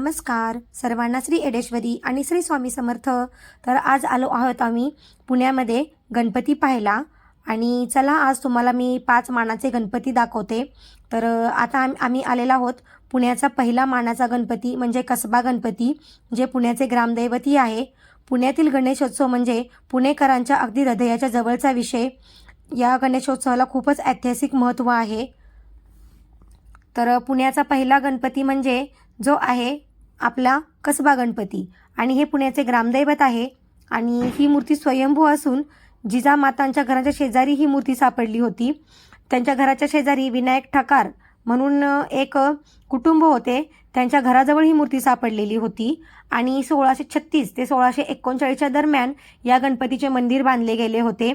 नमस्कार. सर्वांना श्री एडेश्वरी आणि श्री स्वामी समर्थ. तर आज आलो आहोत आम्ही पुण्यामध्ये गणपती पाहायला. आणि चला आज तुम्हाला मी पाच मानाचे गणपती दाखवते. तर आता आम आम्ही आलेला आहोत पुण्याचा पहिला मानाचा गणपती म्हणजे कसबा गणपती जे पुण्याचे ग्रामदैवती आहे. पुण्यातील गणेशोत्सव म्हणजे पुणेकरांच्या अगदी हृदयाच्या जवळचा विषय. या गणेशोत्सवाला खूपच ऐतिहासिक महत्त्व आहे. तर पुण्याचा पहिला गणपती म्हणजे जो आहे आपला कसबा गणपती. आणि हे पुण्याचे ग्रामदैवत आहे. आणि ही मूर्ती स्वयंभू असून जिजामातांच्या घराच्या शेजारी ही मूर्ती सापडली होती. त्यांच्या घराच्या शेजारी विनायक ठकार म्हणून एक कुटुंब होते. त्यांच्या घराजवळ ही मूर्ती सापडलेली होती. आणि सोळाशे छत्तीस ते सोळाशे एकोणचाळीसच्या दरम्यान या गणपतीचे मंदिर बांधले गेले होते.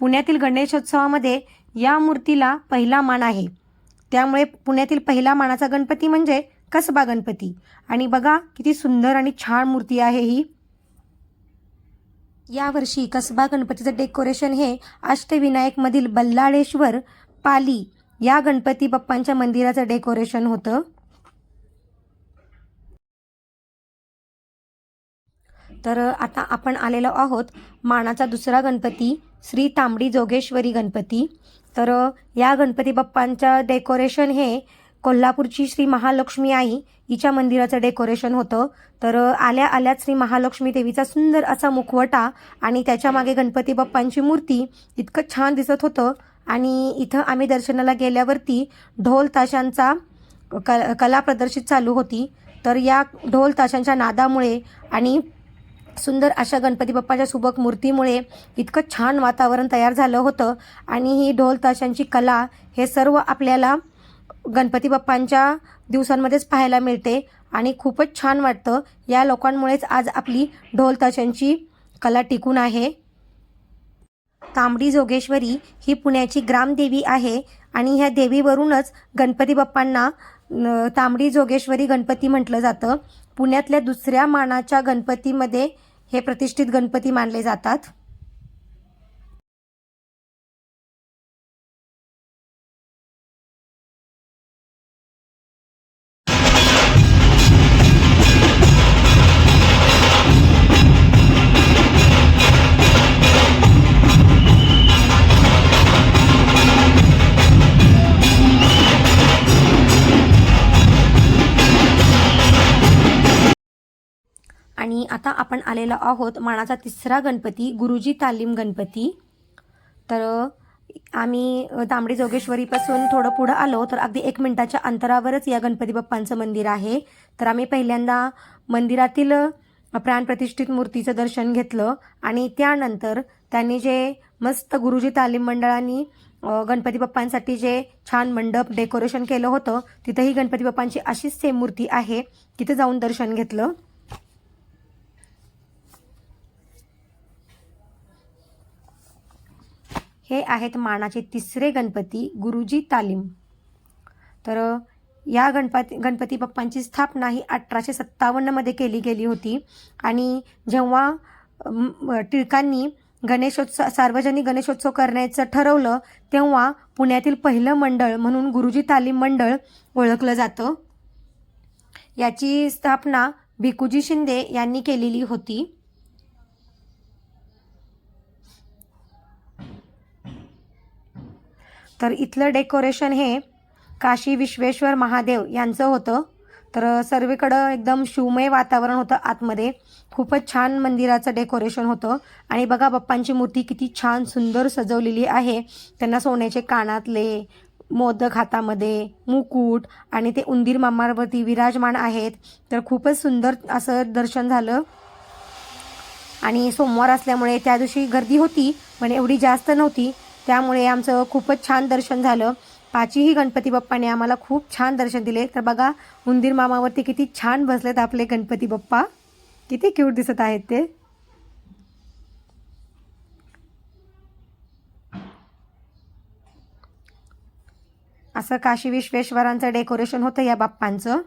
पुण्यातील गणेशोत्सवामध्ये या मूर्तीला पहिला मान आहे. त्यामुळे पुण्यातील पहिला मानाचा गणपती म्हणजे कसबा गणपती. आणि बघा किती सुंदर आणि छान मूर्ती आहे ही. यावर्षी कसबा गणपतीचं डेकोरेशन हे अष्टविनायकमधील बल्लाळेश्वर पाली या गणपती बाप्पांच्या मंदिराचं डेकोरेशन होतं. तर आता आपण आलेलो आहोत मानाचा दुसरा गणपती श्री तांबडी जोगेश्वरी गणपती. तर या गणपती बाप्पांचं डेकोरेशन हे कोल्हापूरची श्री महालक्ष्मी आई हिच्या मंदिराचं डेकोरेशन होतं. तर आल्या आल्यात श्री महालक्ष्मी देवीचा सुंदर असा मुखवटा आणि त्याच्यामागे गणपती बाप्पांची मूर्ती इतकं छान दिसत होतं. आणि इथं आम्ही दर्शनाला गेल्यावरती ढोल ताशांचा क कला प्रदर्शित चालू होती. तर या ढोल ताशांच्या नादामुळे आणि सुंदर अशा गणपती बाप्पाच्या सुबक मूर्तीमुळे इतकं छान वातावरण तयार झालं होतं. आणि ही ढोल ताशांची कला हे सर्व आपल्याला गणपती बाप्पांच्या दिवसांमध्येच पाहायला मिळते आणि खूपच छान वाटतं. या लोकांमुळेच आज आपली ढोल ताशांची कला टिकून आहे. तांबडी जोगेश्वरी ही पुण्याची ग्रामदेवी आहे आणि ह्या देवीवरूनच गणपती बाप्पांना तांबडी जोगेश्वरी गणपती म्हटलं जातं. पुण्यातल्या दुसऱ्या मानाच्या गणपतीमध्ये हे प्रतिष्ठित गणपती मानले जातात. आणि आता आपण आलेलो आहोत मानाचा तिसरा गणपती गुरुजी तालीम गणपती. तर आम्ही तांबडी जोगेश्वरीपासून थोडं पुढं आलो तर अगदी एक मिनिटाच्या अंतरावरच या गणपती बाप्पांचं मंदिर आहे. तर आम्ही पहिल्यांदा मंदिरातील प्राणप्रतिष्ठित मूर्तीचं दर्शन घेतलं आणि त्यानंतर त्यांनी जे मस्त गुरुजी तालीम मंडळांनी गणपती बाप्पांसाठी जे छान मंडप डेकोरेशन केलं होतं तिथंही गणपती बाप्पांची अशीच सेम मूर्ती आहे. तिथं जाऊन दर्शन घेतलं. हे आहेत मानाचे तिसरे गणपती गुरुजी तालीम. तर या गणपती गणपती बाप्पांची स्थापना ही अठराशे सत्तावन्नमध्ये केली गेली होती. आणि जेव्हा टिळकांनी गणेशोत्सव सार्वजनिक गणेशोत्सव करण्याचं ठरवलं तेव्हा पुण्यातील पहिलं मंडळ म्हणून गुरुजी तालीम मंडळ ओळखलं जातं. याची स्थापना भिकुजी शिंदे यांनी केलेली होती. तर इथलं डेकोरेशन हे काशी विश्वेश्वर महादेव यांचं होतं. तर सर्वीकडं एकदम शिवमय वातावरण होतं आतमध्ये. खूपच छान मंदिराचं डेकोरेशन होतं. आणि बघा बाप्पांची मूर्ती किती छान सुंदर सजवलेली आहे. त्यांना सोन्याचे कानातले मोदक हातामध्ये मुकुट आणि ते उंदीर मामावरती विराजमान आहेत. तर खूपच सुंदर असं दर्शन झालं. आणि सोमवार असल्यामुळे त्या दिवशी गर्दी होती पण एवढी जास्त नव्हती. त्यामुळे आमचं खूपच छान दर्शन झालं. पाचीही गणपती बाप्पाने आम्हाला खूप छान दर्शन दिले. तर बघा उंदीर मामावरती किती छान बसलेत आपले गणपती बाप्पा. किती क्यूट दिसत आहेत ते. असं काशी विश्वेश्वरांचं डेकोरेशन होतं या बाप्पांचं.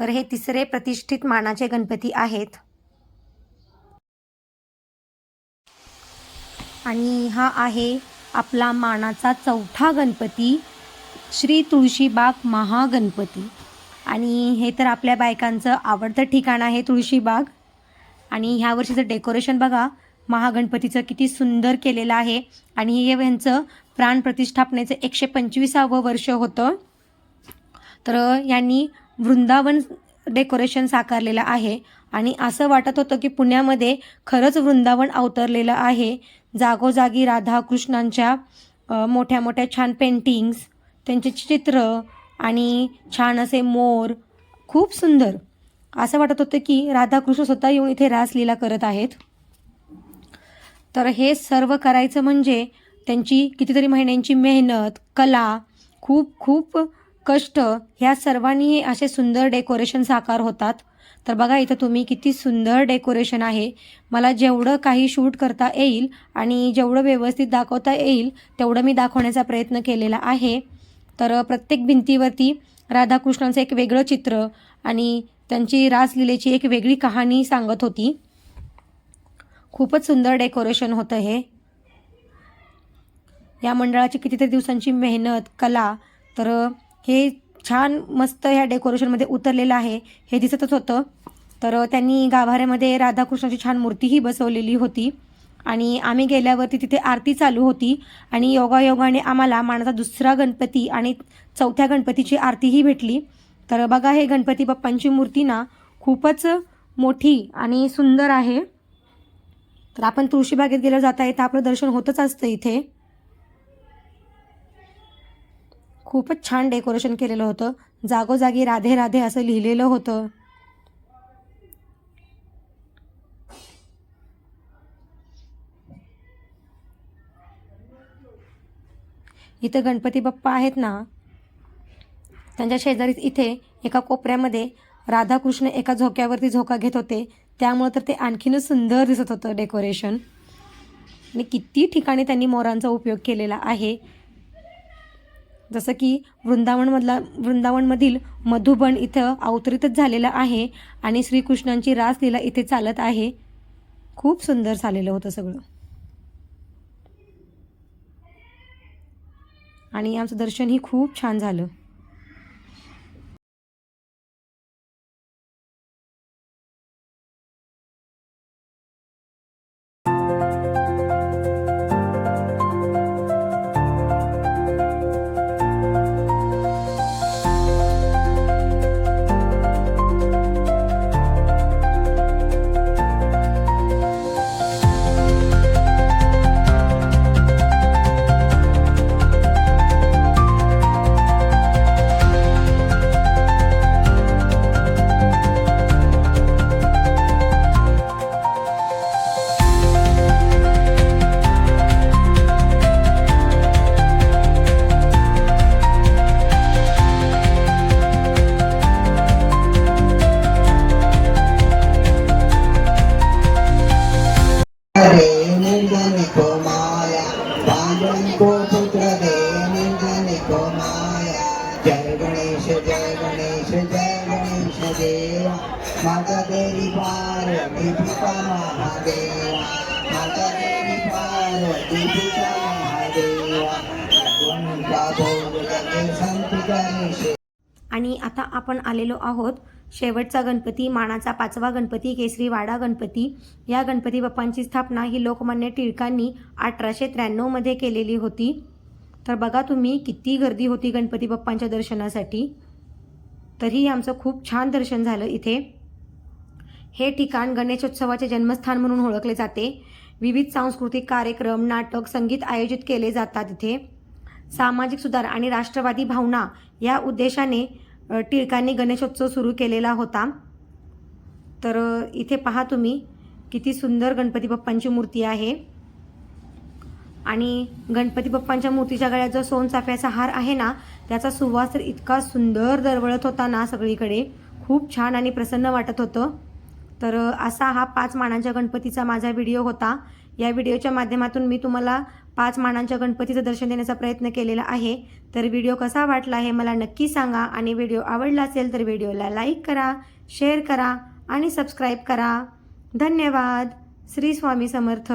तर हे तिसरे प्रतिष्ठित मानाचे गणपती आहेत. आणि हा आहे आपला मानाचा चौथा गणपती श्री तुळशीबाग महागणपती. आणि हे तर आपल्या बायकांचं आवडतं ठिकाण आहे तुळशीबाग. आणि ह्या वर्षीचं डेकोरेशन बघा महागणपतीचं किती सुंदर केलेलं आहे. आणि हे यांचं प्राण प्रतिष्ठापनेचं एकशे पंचवीसावं वर्ष होतं. तर यांनी वृंदावन डेकोरेशन साकारलेलं आहे. आणि असं वाटत होतं की पुण्यामध्ये खरंच वृंदावन अवतरलेलं आहे. जागोजागी राधाकृष्णांच्या कृष्णांच्या मोठ्या मोठ्या छान पेंटिंग्स त्यांचे चित्र आणि छान असे मोर खूप सुंदर. असं वाटत होतं की राधाकृष्ण स्वतः येऊन इथे रासलीला करत आहेत. तर हे सर्व करायचं म्हणजे त्यांची कितीतरी महिन्यांची मेहनत कला खूप खूप कष्ट ह्या सर्वांनी असे सुंदर डेकोरेशन साकार होतात. तर बघा इथं तुम्ही किती सुंदर डेकोरेशन आहे. मला जेवढं काही शूट करता येईल आणि जेवढं व्यवस्थित दाखवता येईल तेवढं मी दाखवण्याचा प्रयत्न केलेला आहे. तर प्रत्येक भिंतीवरती राधाकृष्णांचं एक वेगळं चित्र आणि त्यांची रासलीलेची एक वेगळी कहाणी सांगत होती. खूपच सुंदर डेकोरेशन होतं हे. या मंडळाची कितीतरी दिवसांची मेहनत कला तर हे छान मस्त ह्या डेकोरेशनमध्ये उतरलेलं आहे. हे दिसतच होतं. तर त्यांनी गाभाऱ्यामध्ये राधाकृष्णाची छान मूर्तीही बसवलेली होती. आणि आम्ही गेल्यावरती तिथे आरती चालू होती. आणि योगायोगाने आम्हाला मानाचा दुसरा गणपती आणि चौथ्या गणपतीची आरतीही भेटली. तर बघा हे गणपती बाप्पांची मूर्ती ना खूपच मोठी आणि सुंदर आहे. तर आपण तुळशीबागेत गेल्यावर जाता येतं आपलं दर्शन होतच असतं इथे. खूपच छान डेकोरेशन केलेलं होतं. जागोजागी राधे राधे असं लिहिलेलं होतं. इथं गणपती बाप्पा आहेत ना. त्यांच्या शेजारीच इथे एका कोपऱ्यामध्ये राधाकृष्ण एका झोक्यावरती झोका घेत होते. त्यामुळं तर ते आणखीनच सुंदर दिसत होतं डेकोरेशन. आणि किती ठिकाणी त्यांनी मोरांचा उपयोग केलेला आहे. जसं की वृंदावनमधला वृंदावनमधील मधुबन इथं अवतरितच झालेलं आहे आणि श्रीकृष्णांची रासलीला इथे चालत आहे. खूप सुंदर झालेलं होतं सगळं. आणि आमचं दर्शनही खूप छान झालं. पिता महादेवा माता देवी पार्वती पिता महादेवा. आणि आता आपण आलेलो आहोत शेवटचा गणपती मानाचा पाचवा गणपती केसरीवाडा गणपती. या गणपती बाप्पांची स्थापना ही लोकमान्य टिळकांनी अठराशे त्र्याण्णवमध्ये केलेली होती. तर बघा तुम्ही किती गर्दी होती गणपती बाप्पांच्या दर्शनासाठी. तरीही आमचं खूप छान दर्शन झालं इथे. हे ठिकाण गणेशोत्सवाचे जन्मस्थान म्हणून ओळखले जाते. विविध सांस्कृतिक कार्यक्रम नाटक संगीत आयोजित केले जातात इथे. सामाजिक सुधार आणि राष्ट्रवादी भावना या उद्देशाने टिळकांनी गणेशोत्सव सुरू केलेला होता. तर इथे पहा तुम्ही किती सुंदर गणपती बाप्पांची मूर्ती आहे. आणि गणपती बाप्पांच्या मूर्तीच्या गळ्यात जो सोनचाफ्याचा हार आहे ना त्याचा सुवास तर इतका सुंदर दरवळत होता ना सगळीकडे. खूप छान आणि प्रसन्न वाटत होतं. तर असा हा पाच मानांच्या गणपतीचा माझा व्हिडिओ होता. या व्हिडिओच्या माध्यमातून मी तुम्हाला पाच मानांच्या गणपतीचं दर्शन देण्याचा प्रयत्न केलेला आहे. तर व्हिडिओ कसा वाटला हे मला नक्की सांगा आणि व्हिडिओ आवडला असेल तर व्हिडिओला लाईक करा शेअर करा आणि सबस्क्राईब करा. धन्यवाद. श्री स्वामी समर्थ.